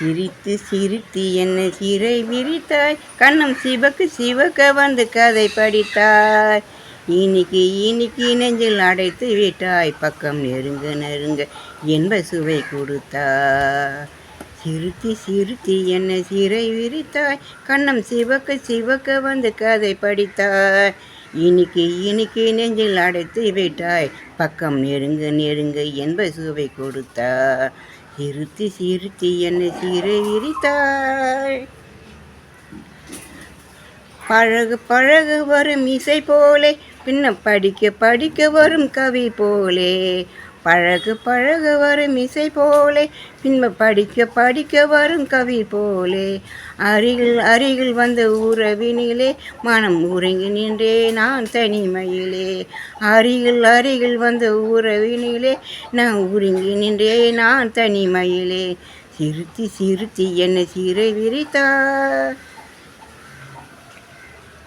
சிரித்து சிரித்து என்னை சிறை விரித்தாய். கண்ணம் சிவக்கு சிவக்க வந்து கதை படித்தாய். இனிக்கு இனிக்கு நெஞ்சில் அடைத்து விட்டாய். பக்கம் நெருங்க நெருங்க என்ப சுவை கொடுத்தா சிரித்து சிரித்து என்னை சிறை விரித்தாய். கண்ணம் சிவக்க சிவக்க வந்து கதை படித்தாய். இனிக்கு இனிக்கு நெஞ்சில் அடைத்து விட்டாய். பக்கம் நெருங்க நெருங்க என்ப சுவை கொடுத்தாய். சிரித்தி சிரித்தி என்னை சீரை விரித்தாள். பழகு பழகு வரும் இசை போலே பின்ன படிக்க படிக்க வரும் கவி போலே. பழகு பழக வரும் இசை போலே பின்ப படிக்க படிக்க வரும் கவி போலே. அருகில் அருகில் வந்த உறவினிலே மனம் உறங்கி நின்றே நான் தனிமையிலே. அருகில் அருகில் வந்த உறவினிலே நான் உறங்கி நின்றே நான் தனிமையிலே. சிறுத்தி சிறுத்தி என்னை சிறை விரித்தார்.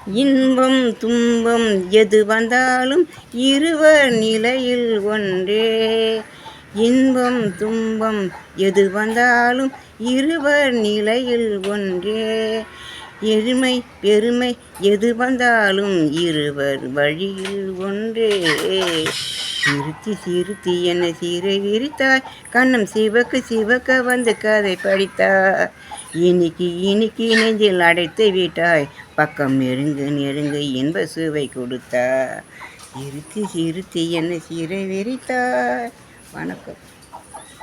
இன்பம் துன்பம் எது வந்தாலும் இருவர் நிலையில் ஒன்றே. இன்பம் துன்பம் எது வந்தாலும் இருவர் நிலையில் ஒன்றே. எருமை பெருமை எது வந்தாலும் இருவர் வழியில் ஒன்றே. சிரித்தி சிரித்தி என்னை சீரை விரித்தாய். கண்ணம் சிவக்கு சிவக்க வந்து கதை படித்தாய். இனிக்கு இனிக்கு நெஞ்சில் அடைத்து விட்டாய். பக்கம் நெருங்க நெருங்க இன்ப சுவை கொடுத்தாய். இருத்தி சிறுத்தி என்னை சிறை விரித்தாய் வணக்கம்.